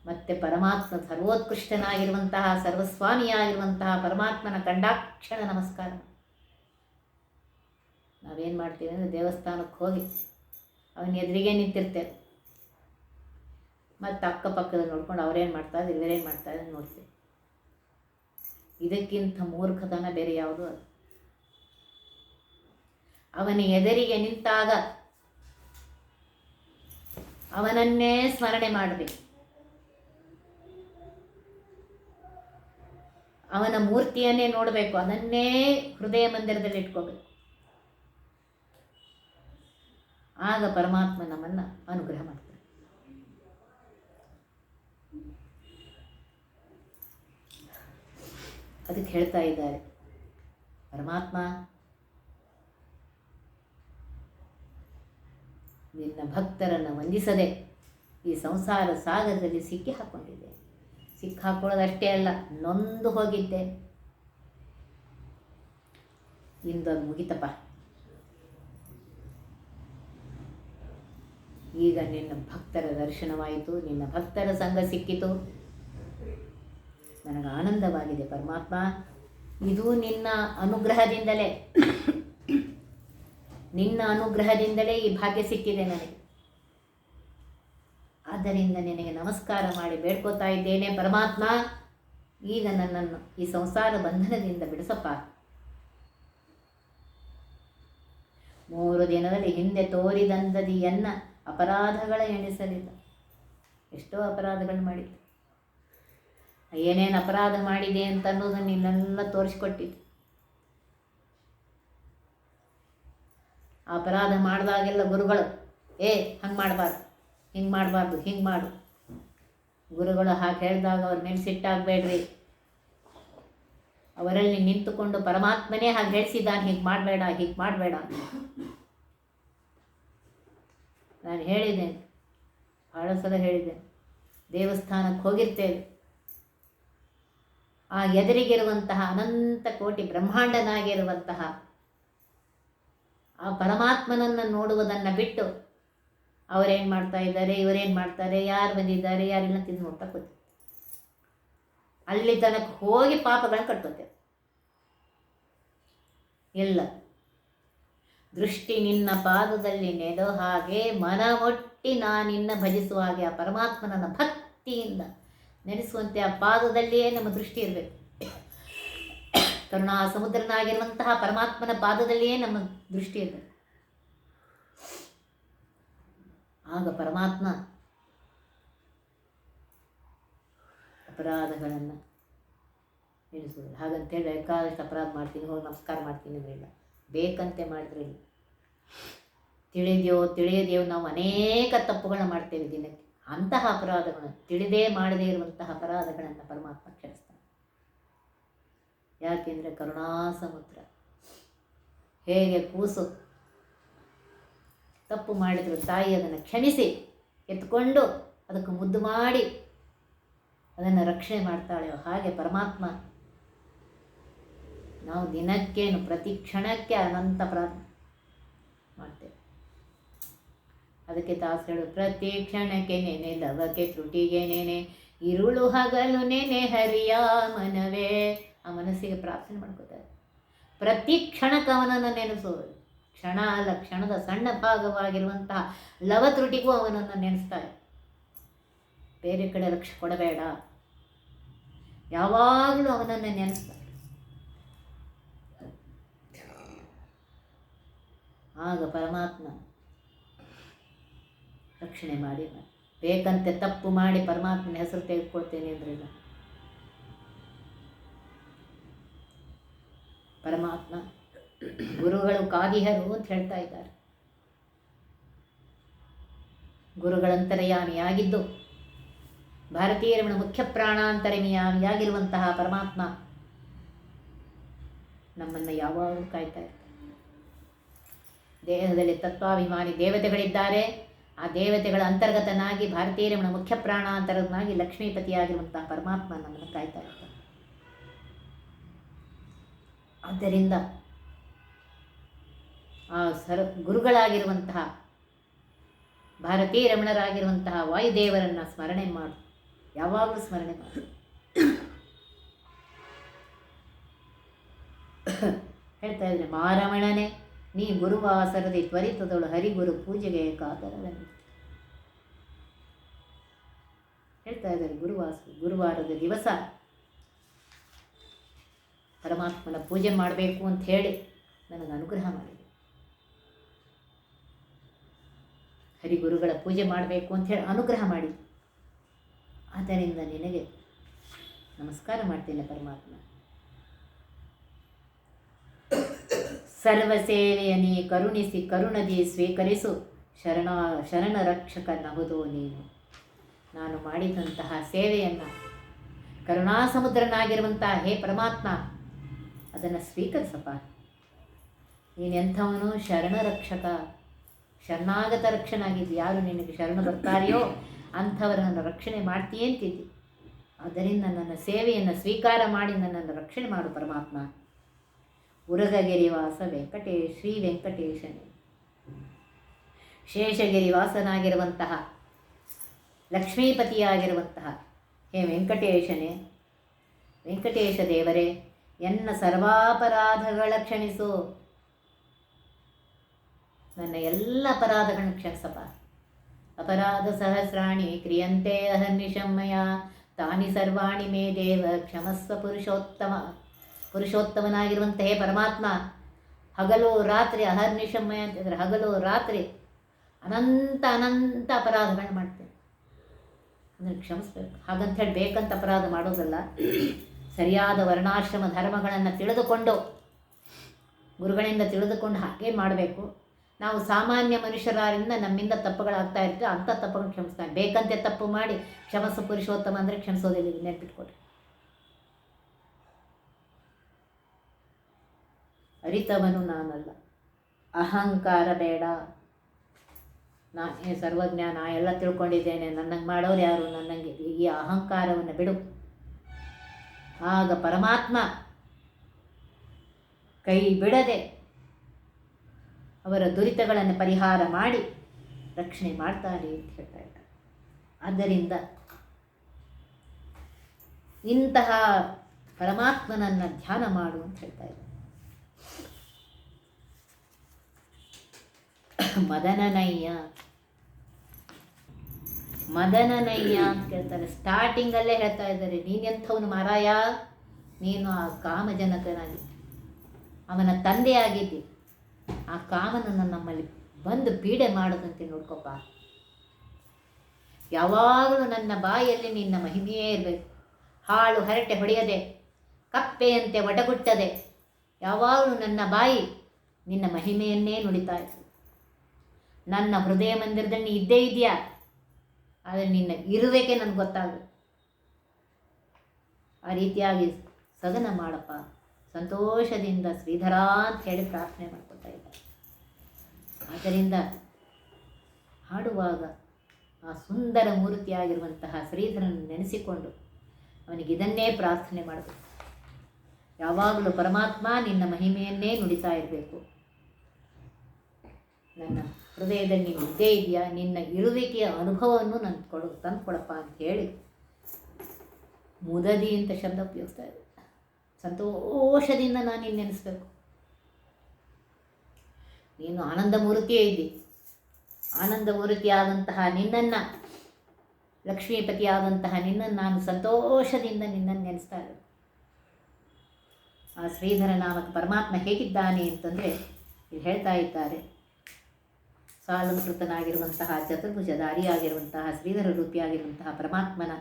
ಮತ್ತು ಪರಮಾತ್ಮ ಸರ್ವೋತ್ಕೃಷ್ಟನಾಗಿರುವಂತಹ, ಸರ್ವಸ್ವಾಮಿಯಾಗಿರುವಂತಹ ಪರಮಾತ್ಮನ ಕಂಡಾಕ್ಷಣ ನಮಸ್ಕಾರ ನಾವೇನು ಮಾಡ್ತೀವಿ ಅಂದರೆ ದೇವಸ್ಥಾನಕ್ಕೆ ಹೋಗಿ ಅವನ ಎದುರಿಗೆ ನಿಂತಿರ್ತೇವೆ. ಮತ್ತು ಅಕ್ಕಪಕ್ಕದಲ್ಲಿ ನೋಡ್ಕೊಂಡು ಅವ್ರೇನು ಮಾಡ್ತಾರೆ ಇವರೇನು ಮಾಡ್ತಾರೆ ನೋಡ್ತೀವಿ. ಇದಕ್ಕಿಂತ ಮೂರ್ಖತನ ಬೇರೆ ಯಾವುದು ಅದು ಅವನ ಎದುರಿಗೆ ನಿಂತಾಗ ಅವನನ್ನೇ ಸ್ಮರಣೆ ಮಾಡಬೇಕು. ಅವನ ಮೂರ್ತಿಯನ್ನೇ ನೋಡಬೇಕು, ಅದನ್ನೇ ಹೃದಯ ಮಂದಿರದಲ್ಲಿ ಇಟ್ಕೋಬೇಕು. ಆಗ ಪರಮಾತ್ಮ ನಮ್ಮನ್ನು ಅನುಗ್ರಹ ಮಾಡ್ತಾನೆ. ಅದಕ್ಕೆ ಹೇಳ್ತಾ ಇದ್ದಾರೆ. ಪರಮಾತ್ಮ, ನಿನ್ನ ಭಕ್ತರನ್ನು ವಂದಿಸದೆ ಈ ಸಂಸಾರ ಸಾಗರದಲ್ಲಿ ಸಿಕ್ಕಿ ಹಾಕ್ಕೊಂಡಿದ್ದೆ ಸಿಕ್ಕಾಕೊಳ್ಳೋದಷ್ಟೇ ಅಲ್ಲ, ನೊಂದು ಹೋಗಿದ್ದೆ. ಇಂದೊಂದು ಮುಗಿತಪ್ಪ. ಈಗ ನಿನ್ನ ಭಕ್ತರ ದರ್ಶನವಾಯಿತು, ನಿನ್ನ ಭಕ್ತರ ಸಂಘ ಸಿಕ್ಕಿತು. ನನಗೆ ಆನಂದವಾಗಿದೆ, ಪರಮಾತ್ಮ. ಇದು ನಿನ್ನ ಅನುಗ್ರಹದಿಂದಲೇ. ನಿನ್ನ ಅನುಗ್ರಹದಿಂದಲೇ ಈ ಭಾಗ್ಯ ಸಿಕ್ಕಿದೆ ನನಗೆ. ಆದ್ದರಿಂದ ನಿನಗೆ ನಮಸ್ಕಾರ ಮಾಡಿ ಬೇಡ್ಕೋತಾ ಇದ್ದೇನೆ, ಪರಮಾತ್ಮ. ಈಗ ನನ್ನನ್ನು ಈ ಸಂಸಾರ ಬಂಧನದಿಂದ ಬಿಡಿಸಪ್ಪ. ಮೂರು ದಿನದಲ್ಲಿ ಹಿಂದೆ ತೋರಿದಂತದಿಯನ್ನ ಅಪರಾಧಗಳ ಎಣಿಸಲಿಲ್ಲ. ಎಷ್ಟೋ ಅಪರಾಧಗಳು ಮಾಡಿದ್ದೆ. ಏನೇನು ಅಪರಾಧ ಮಾಡಿದೆ ಅಂತ ಅನ್ನೋದನ್ನು ನೀನೆಲ್ಲ ತೋರಿಸ್ಕೊಟ್ಟಿದ್ದು. ಅಪರಾಧ ಮಾಡಿದಾಗೆಲ್ಲ ಗುರುಗಳು, ಏ, ಹಂಗೆ ಮಾಡಬಾರ್ದು, ಹಿಂಗೆ ಮಾಡಬಾರ್ದು, ಹಿಂಗೆ ಮಾಡು. ಗುರುಗಳು ಹಾಗೆ ಹೇಳಿದಾಗ ಅವ್ರು ಮೇಲೆ ಸಿಟ್ಟಾಗಬೇಡ್ರಿ ಅವರಲ್ಲಿ ನಿಂತುಕೊಂಡು ಪರಮಾತ್ಮನೇ ಹಾಗೆ ಹೇಳಿಸಿದ್ದಾನೆ, ಹೀಗೆ ಮಾಡಬೇಡ ಹೀಗೆ ಮಾಡಬೇಡ ನಾನು ಹೇಳಿದ್ದೇನೆ, ಭಾಳ ಸಲ ಹೇಳಿದ್ದೇನೆ, ದೇವಸ್ಥಾನಕ್ಕೆ ಹೋಗಿರ್ತೇವೆ ಆ ಎದುರಿಗಿರುವಂತಹ ಅನಂತ ಕೋಟಿ ಬ್ರಹ್ಮಾಂಡನಾಗಿರುವಂತಹ ಆ ಪರಮಾತ್ಮನನ್ನು ನೋಡುವುದನ್ನು ಬಿಟ್ಟು ಅವರೇನು ಮಾಡ್ತಾ ಇದ್ದಾರೆ, ಇವರೇನು ಮಾಡ್ತಾರೆ, ಯಾರು ಬಂದಿದ್ದಾರೆ, ಯಾರೆಲ್ಲ ತಿಂದು ನೋಡ್ತಾ ಕೂತಿ ಅಲ್ಲಿ ತನಕ ಹೋಗಿ ಪಾಪಗಳನ್ನ ಕಟ್ಕೋತೇವೆ. ಇಲ್ಲ. ದೃಷ್ಟಿ ನಿನ್ನ ಪಾದದಲ್ಲಿ ನೆದೋ ಹಾಗೆ ಮನ ಒಟ್ಟಿ ನಾನಿನ್ನ ಭಜಿಸುವ ಹಾಗೆ ಆ ಪರಮಾತ್ಮನನ್ನ ಭಕ್ತಿಯಿಂದ ನೆನೆಸುವಂತೆ ಆ ಪಾದದಲ್ಲಿಯೇ ನಮ್ಮ ದೃಷ್ಟಿ ಇರಬೇಕು. ಕರುಣಾ ಸಮುದ್ರನಾಗಿರುವಂತಹ ಪರಮಾತ್ಮನ ಪಾದದಲ್ಲಿಯೇ ನಮ್ಮ ದೃಷ್ಟಿ ಇರಬೇಕು. ಆಗ ಪರಮಾತ್ಮ ಅಪರಾಧಗಳನ್ನು ಹಾಗಂತ ಹೇಳಿ ಬೇಕಾದಷ್ಟು ಅಪರಾಧ ಮಾಡ್ತೀನಿ, ಹೋಗಿ ನಮಸ್ಕಾರ ಮಾಡ್ತೀನಿ ಅಂದ್ರಿಲ್ಲ ಬೇಕಂತೆ ಮಾಡಿದ್ರಿಲ್ಲ ತಿಳಿದೆಯೋ ತಿಳಿಯದೆಯೋ ನಾವು ಅನೇಕ ತಪ್ಪುಗಳನ್ನ ಮಾಡ್ತೇವೆ ದಿನಕ್ಕೆ. ಅಂತಹ ಅಪರಾಧಗಳನ್ನು, ತಿಳಿದೇ ಮಾಡದೇ ಇರುವಂತಹ ಅಪರಾಧಗಳನ್ನು ಪರಮಾತ್ಮ ಕ್ಷಮಿಸ್ತಾನೆ. ಯಾಕೆಂದರೆ ಕರುಣಾ ಸಮುದ್ರ. ಹೇಗೆ ಕೂಸು, ತಪ್ಪು ಮಾಡಿದ್ರು ತಾಯಿ ಅದನ್ನು ಕ್ಷಮಿಸಿ, ಎತ್ಕೊಂಡು ಅದಕ್ಕೆ ಮುದ್ದು ಮಾಡಿ ಅದನ್ನು ರಕ್ಷಣೆ ಮಾಡ್ತಾಳೆಯೋ ಹಾಗೆ ಪರಮಾತ್ಮ ನಾವು ದಿನಕ್ಕೇನು ಪ್ರತಿ ಕ್ಷಣಕ್ಕೆ ಅನಂತ ಅಪರಾಧ ಮಾಡ್ತೇವೆ ಅದಕ್ಕೆ ತಾಸು ಹೇಳು ಪ್ರತಿ ಕ್ಷಣಕ್ಕೆ ನೆನೆ, ಲವಕ್ಕೆ ತ್ರುಟಿಗೆ ನೆನೆ, ಇರುಳು ಹಗಲು ನೆನೆ ಹರಿಯ ಮನವೇ. ಆ ಮನಸ್ಸಿಗೆ ಪ್ರಾರ್ಥನೆ ಮಾಡ್ಕೋತಾರೆ. ಪ್ರತಿ ಕ್ಷಣಕ್ಕೆ ಅವನನ್ನು ನೆನೆಸೋದು ಕ್ಷಣ ಅಲ್ಲ, ಕ್ಷಣದ ಸಣ್ಣ ಭಾಗವಾಗಿರುವಂತಹ ಲವ ತ್ರುಟಿಗೂ ಅವನನ್ನು ನೆನೆಸ್ತಾರೆ. ಬೇರೆ ಕಡೆ ಲಕ್ಷ ಕೊಡಬೇಡ. ಯಾವಾಗಲೂ ಅವನನ್ನು ನೆನೆಸ್ತಾರೆ. ಆಗ ಪರಮಾತ್ಮ ರಕ್ಷಣೆ ಮಾಡಿ ಬೇಕಂತೆ ತಪ್ಪು ಮಾಡಿ ಪರಮಾತ್ಮನ ಹೆಸರು ತೆಗೆದುಕೊಳ್ತೇನೆ ಅಂದ್ರಿಲ್ಲ. ಪರಮಾತ್ಮ ಗುರುಗಳು ಕಾಗಿಹರು ಅಂತ ಹೇಳ್ತಾ ಇದ್ದಾರೆ. ಗುರುಗಳಂತರ್ಯಾಮಿಯಾಗಿದ್ದು ಭಾರತೀಯರಮಣ ಮುಖ್ಯ ಪ್ರಾಣಾಂತರಮಿಯಾಗಿರುವಂತಹ ಪರಮಾತ್ಮ ನಮ್ಮನ್ನು ಯಾವಾಗಲೂ ಕಾಯ್ತಾ ಇರ್ತಾರೆ ದೇಹದಲ್ಲಿ ತತ್ವಾಭಿಮಾನಿ ದೇವತೆಗಳಿದ್ದಾರೆ. ಆ ದೇವತೆಗಳ ಅಂತರ್ಗತನಾಗಿ ಭಾರತೀಯರಮಣ ಮುಖ್ಯ ಪ್ರಾಣಾಂತರನಾಗಿ ಲಕ್ಷ್ಮೀಪತಿಯಾಗಿರುವಂತಹ ಪರಮಾತ್ಮ ನಮ್ಮನ್ನು ಕಾಯ್ತಾ ಇರ್ತಾರೆ ಆದ್ದರಿಂದ ಆ ಸರ್ ಗುರುಗಳಾಗಿರುವಂತಹ ಭಾರತೀಯ ರಮಣರಾಗಿರುವಂತಹ ವಾಯುದೇವರನ್ನು ಸ್ಮರಣೆ ಮಾಡು. ಯಾವಾಗಲೂ ಸ್ಮರಣೆ ಮಾಡು. ಹೇಳ್ತಾ ಇದ್ರೆ ಮಾರಮಣನೆ ನೀ ಗುರುವಾಸರದಿ ತ್ವರಿತದಳು ಹರಿಗುರು ಪೂಜೆಗೆ ಕಾತರವನು. ಹೇಳ್ತಾ ಇದ್ದಾರೆ ಗುರುವಾಸ, ಗುರುವಾರದ ದಿವಸ ಪರಮಾತ್ಮನ ಪೂಜೆ ಮಾಡಬೇಕು ಅಂತ ಹೇಳಿ ನನಗೆ ಅನುಗ್ರಹ ಮಾಡಿದೆ. ಹರಿಗುರುಗಳ ಪೂಜೆ ಮಾಡಬೇಕು ಅಂತ ಹೇಳಿ ಅನುಗ್ರಹ ಮಾಡಿ ಆದ್ದರಿಂದ ನಿನಗೆ ನಮಸ್ಕಾರ ಮಾಡ್ತೇನೆ ಪರಮಾತ್ಮ. ಸರ್ವ ಸೇವೆಯ ನೀ ಕರುಣಿಸಿ ಕರುಣದಿ ಸ್ವೀಕರಿಸು. ಶರಣ ಶರಣ ರಕ್ಷಕ ನಹುದು ನೀನು. ನಾನು ಮಾಡಿದಂತಹ ಸೇವೆಯನ್ನು ಕರುಣಾಸಮುದ್ರನಾಗಿರುವಂತಹ ಹೇ ಪರಮಾತ್ಮ, ಅದನ್ನು ಸ್ವೀಕರಿಸಪ್ಪ. ನೀನೆಂಥವನು ಶರಣ ರಕ್ಷಕ, ಶರಣಾಗತ ರಕ್ಷನಾಗಿದ್ದು. ಯಾರು ನಿನಗೆ ಶರಣ ಬರ್ತಾರೆಯೋ ಅಂಥವರನ್ನು ರಕ್ಷಣೆ ಮಾಡ್ತೀಯೇ ಅದರಿಂದ ನನ್ನ ಸೇವೆಯನ್ನು ಸ್ವೀಕಾರ ಮಾಡಿ ನನ್ನನ್ನು ರಕ್ಷಣೆ ಮಾಡು ಪರಮಾತ್ಮ. ಉರಗಗಿರಿವಾಸ ವೆಂಕಟೇಶ್ ಶ್ರೀ ವೆಂಕಟೇಶನೇ. ಶೇಷಗಿರಿವಾಸನಾಗಿರುವಂತಹ, ಲಕ್ಷ್ಮೀಪತಿಯಾಗಿರುವಂತಹ ಹೇ ವೆಂಕಟೇಶನೇ, ವೆಂಕಟೇಶ ದೇವರೇ, ಎನ್ನ ಸರ್ವಾಪರಾಧಗಳ ಕ್ಷಣಿಸು. ನನ್ನ ಎಲ್ಲ ಅಪರಾಧಗಳನ್ನು ಕ್ಷಮಿಸಪ್ಪ ಅಪರಾಧ ಸಹಸ್ರಾಣಿ ಕ್ರಿಯಂತೆ ಅಹರ್ನಿಶಮ್ಮಯ ತಾನಿ ಸರ್ವಾಣಿ ಮೇ ದೇವ, ಕ್ಷಮಸ್ವ ಪುರುಷೋತ್ತಮ. ಪುರುಷೋತ್ತಮನಾಗಿರುವಂಥ ಹೇ ಪರಮಾತ್ಮ, ಹಗಲು ರಾತ್ರಿ ಅಹರ್ನಿಶಮ್ಮಯ ಅಂತಂದರೆ ಹಗಲು ರಾತ್ರಿ ಅನಂತ ಅನಂತ ಅಪರಾಧಗಳನ್ನ ಮಾಡ್ತೇನೆ ಅಂದರೆ ಕ್ಷಮಿಸ್ಬೇಕು. ಹಾಗಂತ ಹೇಳಿ ಬೇಕಂತ ಅಪರಾಧ ಮಾಡೋದಲ್ಲ. ಸರಿಯಾದ ವರ್ಣಾಶ್ರಮ ಧರ್ಮಗಳನ್ನು ತಿಳಿದುಕೊಂಡು, ಗುರುಗಳಿಂದ ತಿಳಿದುಕೊಂಡು ಹಾಗೆ ಮಾಡಬೇಕು. ನಾವು ಸಾಮಾನ್ಯ ಮನುಷ್ಯರಾರಿಂದ ನಮ್ಮಿಂದ ತಪ್ಪುಗಳಾಗ್ತಾ ಇರ್ತೀವಿ, ಅಂಥ ತಪ್ಪುಗಳು ಕ್ಷಮಿಸ್ತಾನೆ ಬೇಕಂತೆ ತಪ್ಪು ಮಾಡಿ ಕ್ಷಮಸ್ಸು ಪುರುಷೋತ್ತಮ ಅಂದರೆ ಕ್ಷಮಿಸೋದಿಲ್ಲ ಇದು ಅರಿತವನು ನಾನಲ್ಲ. ಅಹಂಕಾರ ಬೇಡ. ನಾ ಸರ್ವಜ್ಞ, ನಾ ಎಲ್ಲ ತಿಳ್ಕೊಂಡಿದ್ದೇನೆ. ನನ್ನಂಗೆ ಮಾಡೋರು ಯಾರು? ನನ್ನಂಗೆ ಈ ಅಹಂಕಾರವನ್ನು ಬಿಡು. ಆಗ ಪರಮಾತ್ಮ ಕೈ ಬಿಡದೆ ಅವರ ದುರಿತಗಳನ್ನು ಪರಿಹಾರ ಮಾಡಿ ರಕ್ಷಣೆ ಮಾಡ್ತಾರೆ ಅಂತ ಹೇಳ್ತಾ ಇದ್ದಾರೆ ಆದ್ದರಿಂದ ಇಂತಹ ಪರಮಾತ್ಮನನ್ನು ಧ್ಯಾನ ಮಾಡು ಅಂತ ಹೇಳ್ತಾ ಇದ್ದಾರೆ ಮದನನಯ್ಯ. ಮದನನಯ್ಯ ಅಂತ ಕೇಳ್ತಾರೆ ಸ್ಟಾರ್ಟಿಂಗಲ್ಲೇ ಹೇಳ್ತಾ ಇದ್ದಾರೆ. ನೀನೆಂಥವನು ಮಾರಾಯ? ನೀನು ಆ ಕಾಮಜನಕನಾಗಿ. ಅವನ ತಂದೆಯಾಗಿದ್ದಿ ಆ ಕಾಮನನ್ನು ನಮ್ಮಲ್ಲಿ ಬಂದು ಪೀಡೆ ಮಾಡದಂತೆ ನೋಡ್ಕೊಪ್ಪ. ಯಾವಾಗಲೂ ನನ್ನ ಬಾಯಲ್ಲಿ ನಿನ್ನ ಮಹಿಮೆಯೇ ಇರಬೇಕು. ಹಾಳು ಹರಟೆ ಹೊಡೆಯದೆ, ಕಪ್ಪೆಯಂತೆ ಒಡಗುಟ್ಟದೆ, ಯಾವಾಗಲೂ ನನ್ನ ಬಾಯಿ ನಿನ್ನ ಮಹಿಮೆಯನ್ನೇ ನುಡಿತಾ ನನ್ನ ಹೃದಯ ಮಂದಿರದಲ್ಲಿ ನೀ ಇದ್ದೇ ಇದೆಯಾ ಆದರೆ ನಿನ್ನ ಇರುವಿಕೆ ನನಗೆ ಗೊತ್ತಾಗ. ಆ ರೀತಿಯಾಗಿ ಸದನ ಮಾಡಪ್ಪ. ಸಂತೋಷದಿಂದ ಶ್ರೀಧರ ಅಂತ ಹೇಳಿ ಪ್ರಾರ್ಥನೆ ಮಾಡ್ಕೊತಾ ಇದ್ದ ಆದ್ದರಿಂದ ಹಾಡುವಾಗ ಆ ಸುಂದರ ಮೂರ್ತಿಯಾಗಿರುವಂತಹ ಶ್ರೀಧರನ್ನು ನೆನೆಸಿಕೊಂಡು ಅವನಿಗೆ ಇದನ್ನೇ ಪ್ರಾರ್ಥನೆ ಮಾಡಬೇಕು. ಯಾವಾಗಲೂ ಪರಮಾತ್ಮ ನಿನ್ನ ಮಹಿಮೆಯನ್ನೇ ನುಡಿತಾ ಇರಬೇಕು. ನನ್ನ ಹೃದಯದಲ್ಲಿ ನೀನು ಇದ್ದೇ ಇದೆಯಾ? ನಿನ್ನ ಇರುವಿಕೆಯ ಅನುಭವವನ್ನು ನನ್ನ ಕೊಡು, ತಂದು ಕೊಡಪ್ಪ ಅಂತ ಹೇಳಿ ಮುದದಿ ಅಂತ ಶಬ್ದ ಉಪಯೋಗಿಸ್ತಾ ಇದೆ ಸಂತೋಷದಿಂದ ನಾನು ನಿನ್ನ ನೆನೆಸ್ಬೇಕು. ನೀನು ಆನಂದ ಮೂರ್ತಿಯೇ ಇದ್ದಿ. ಆನಂದ ಮೂರ್ತಿಯಾದಂತಹ ನಿನ್ನನ್ನು, ಲಕ್ಷ್ಮೀಪತಿಯಾದಂತಹ ನಿನ್ನನ್ನು ನಾನು ಸಂತೋಷದಿಂದ ನಿನ್ನನ್ನು ನೆನೆಸ್ತಾ ಇದ್ದೆ. ಆ ಶ್ರೀಧರ ನಾಮಕ ಪರಮಾತ್ಮ ಹೇಗಿದ್ದಾನೆ ಅಂತಂದರೆ ಹೇಳ್ತಾ ಇದ್ದಾರೆ ಸಾಲಂಕೃತನಾಗಿರುವಂತಹ ಚತುರ್ಭುಜಧಾರಿಯಾಗಿರುವಂತಹ ಶ್ರೀಧರ ರೂಪಿಯಾಗಿರುವಂತಹ ಪರಮಾತ್ಮನ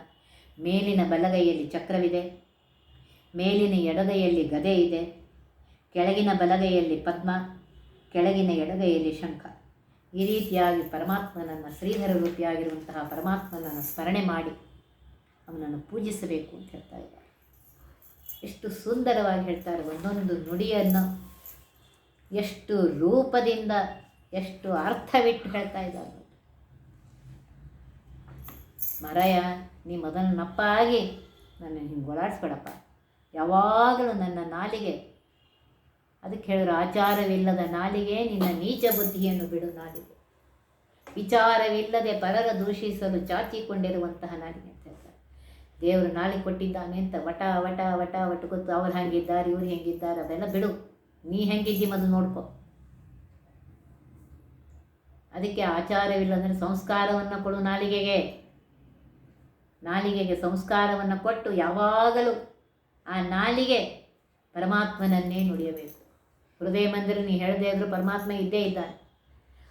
ಮೇಲಿನ ಬಲಗೈಯಲ್ಲಿ ಚಕ್ರವಿದೆ, ಮೇಲಿನ ಎಡಗೈಯಲ್ಲಿ ಗದೆ ಇದೆ, ಕೆಳಗಿನ ಬಲಗೈಯಲ್ಲಿ ಪದ್ಮ, ಕೆಳಗಿನ ಎಡಗೈಯಲ್ಲಿ ಶಂಖ. ಈ ರೀತಿಯಾಗಿ ಪರಮಾತ್ಮನನ್ನು ಶ್ರೀಧರ ರೂಪಿಯಾಗಿರುವಂತಹ ಪರಮಾತ್ಮನನ್ನು ಸ್ಮರಣೆ ಮಾಡಿ ಅವನನ್ನು ಪೂಜಿಸಬೇಕು ಅಂತ ಹೇಳ್ತಾ ಇದ್ದಾರೆ. ಎಷ್ಟು ಸುಂದರವಾಗಿ ಹೇಳ್ತಾರೆ, ಒಂದೊಂದು ನುಡಿಯನ್ನು ಎಷ್ಟು ರೂಪದಿಂದ ಎಷ್ಟು ಅರ್ಥವಿಟ್ಟು ಹೇಳ್ತಾ ಇದ್ದಾರೆ ಮರಯ, ನೀ ಮೊದಲು ನಪ್ಪಾಗಿ ನನ್ನ ಹಿಂಗೆ ಓಡಾಡಿಸ್ಬೇಡಪ್ಪ ಯಾವಾಗಲೂ ನನ್ನ ನಾಲಿಗೆ, ಅದಕ್ಕೆ ಹೇಳಿದ್ರು ಆಚಾರವಿಲ್ಲದ ನಾಲಿಗೆ, ನಿನ್ನ ನೀಚ ಬುದ್ಧಿಯನ್ನು ಬಿಡು ನಾಲಿಗೆ. ವಿಚಾರವಿಲ್ಲದೆ ಪರರ ದೂಷಿಸಲು ಚಾಚಿಕೊಂಡಿರುವಂತಹ ನಾಲಿಗೆ ಅಂತ ಹೇಳ್ತಾರೆ. ದೇವರು ನಾಲಿಗೆ ಕೊಟ್ಟಿದ್ದಾನೆ ಅಂತ ವಟ ವಟ ವಟ ವಟ ಗೊತ್ತು. ಅವ್ರು ಹೆಂಗಿದ್ದಾರೆ, ಇವ್ರು ಹೆಂಗಿದ್ದಾರೆ ಅವೆಲ್ಲ ಬಿಡು. ನೀ ಹೆಂಗಿದ್ದೀಮದು ನೋಡ್ಕೋ ನೋಡ್ಕೊ. ಅದಕ್ಕೆ ಆಚಾರವಿಲ್ಲ ಅಂದರೆ ಸಂಸ್ಕಾರವನ್ನು ಕೊಡು ನಾಲಿಗೆಗೆ. ನಾಲಿಗೆಗೆ ಸಂಸ್ಕಾರವನ್ನು ಕೊಟ್ಟು ಯಾವಾಗಲೂ ಆ ನಾಲಿಗೆ ಪರಮಾತ್ಮನನ್ನೇ ನುಡಿಯಬೇಕು. ಹೃದಯ ಮಂದಿರ ನೀ ಹೇಳದೇ ಇದ್ದರೂ ಪರಮಾತ್ಮ ಇದ್ದೇ ಇದ್ದಾನೆ.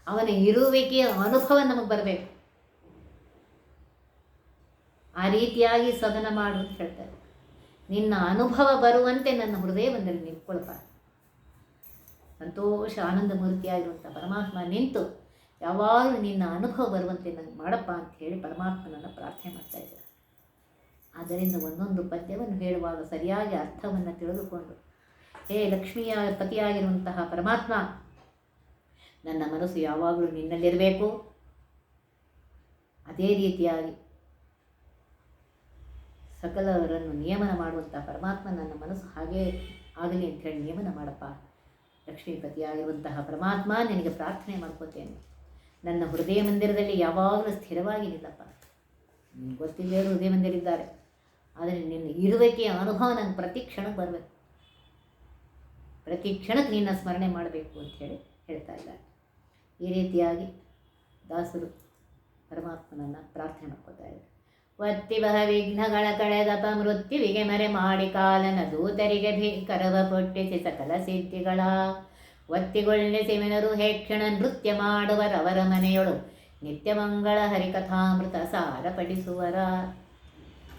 ಅವನ ಇರುವಿಕೆಯ ಅನುಭವ ನಮಗೆ ಬರಬೇಕು. ಆ ರೀತಿಯಾಗಿ ಸದನ ಮಾಡು ಅಂತ ಹೇಳ್ತಾರೆ. ನಿನ್ನ ಅನುಭವ ಬರುವಂತೆ ನನ್ನ ಹೃದಯ ಮಂದಿರ ನಿಂತ್ಕೊಳ್ಪ. ಸಂತೋಷ, ಆನಂದ ಮೂರ್ತಿಯಾಗಿರುವಂಥ ಪರಮಾತ್ಮ ನಿಂತು ಯಾವಾಗಲೂ ನಿನ್ನ ಅನುಭವ ಬರುವಂತೆ ನನಗೆ ಮಾಡಪ್ಪ ಅಂತ ಹೇಳಿ ಪರಮಾತ್ಮನನ್ನು ಪ್ರಾರ್ಥನೆ ಮಾಡ್ತಾ ಇದ್ದಾರೆ. ಆದ್ದರಿಂದ ಒಂದೊಂದು ಪದ್ಯವನ್ನು ಹೇಳುವಾಗ ಸರಿಯಾಗಿ ಅರ್ಥವನ್ನು ತಿಳಿದುಕೊಂಡು, ಹೇ ಲಕ್ಷ್ಮಿಯ ಪತಿಯಾಗಿರುವಂತಹ ಪರಮಾತ್ಮ, ನನ್ನ ಮನಸ್ಸು ಯಾವಾಗಲೂ ನಿನ್ನಲ್ಲಿರಬೇಕು. ಅದೇ ರೀತಿಯಾಗಿ ಸಕಲವರನ್ನು ನಿಯಮನ ಮಾಡುವಂಥ ಪರಮಾತ್ಮ ನನ್ನ ಮನಸ್ಸು ಹಾಗೇ ಆಗಲಿ ಅಂತ ಹೇಳಿ ನಿಯಮನ ಮಾಡಪ್ಪ. ಲಕ್ಷ್ಮೀಪತಿಯಾಗಿರುವಂತಹ ಪರಮಾತ್ಮ, ನಿನಗೆ ಪ್ರಾರ್ಥನೆ ಮಾಡ್ಕೋತೇನೆ. ನನ್ನ ಹೃದಯ ಮಂದಿರದಲ್ಲಿ ಯಾವಾಗಲೂ ಸ್ಥಿರವಾಗಿ ನಿಲ್ಲಪ್ಪ ನಿನ್ಗೆ ಹೃದಯ ಮಂದಿರ ಇದ್ದಾರೆ ಆದರೆ ನಿನ್ನ ಇರುವಿಕೆಯ ಅನುಭವ ನಂಗೆ ಪ್ರತಿ ಕ್ಷಣಕ್ಕೆ ಬರಬೇಕು. ಪ್ರತಿ ಕ್ಷಣಕ್ಕೆ ನಿನ್ನ ಸ್ಮರಣೆ ಮಾಡಬೇಕು ಅಂತ ಹೇಳಿ ಹೇಳ್ತಾ ಇದ್ದಾರೆ. ಈ ರೀತಿಯಾಗಿ ದಾಸರು ಪರಮಾತ್ಮನನ್ನು ಪ್ರಾರ್ಥನೆ ಮಾಡ್ಕೋತಾ ಇದ್ದಾರೆ. ವತ್ತಿವಹ ವಿಘ್ನಗಳ ಕಳೆದಪ ಮೃತ್ಯುವಿಗೆ ಮರೆ ಮಾಡಿ ಕಾಲನ ದೂತರಿಗೆ ಭೀಕರವ ಪೊಟ್ಟಿಸಿ ಸಕಲ ಸಿದ್ಧಿಗಳ ಒತ್ತಿಗೊಳ್ಳಿಸಿ ಸೆಮೆನರು ಹೇಕ್ಷಣ ನೃತ್ಯ ಮಾಡುವರವರ ಮನೆಯೊಳು. ನಿತ್ಯಮಂಗಳ ಹರಿಕಥಾಮೃತ ಸಾರ ಪಡಿಸುವರ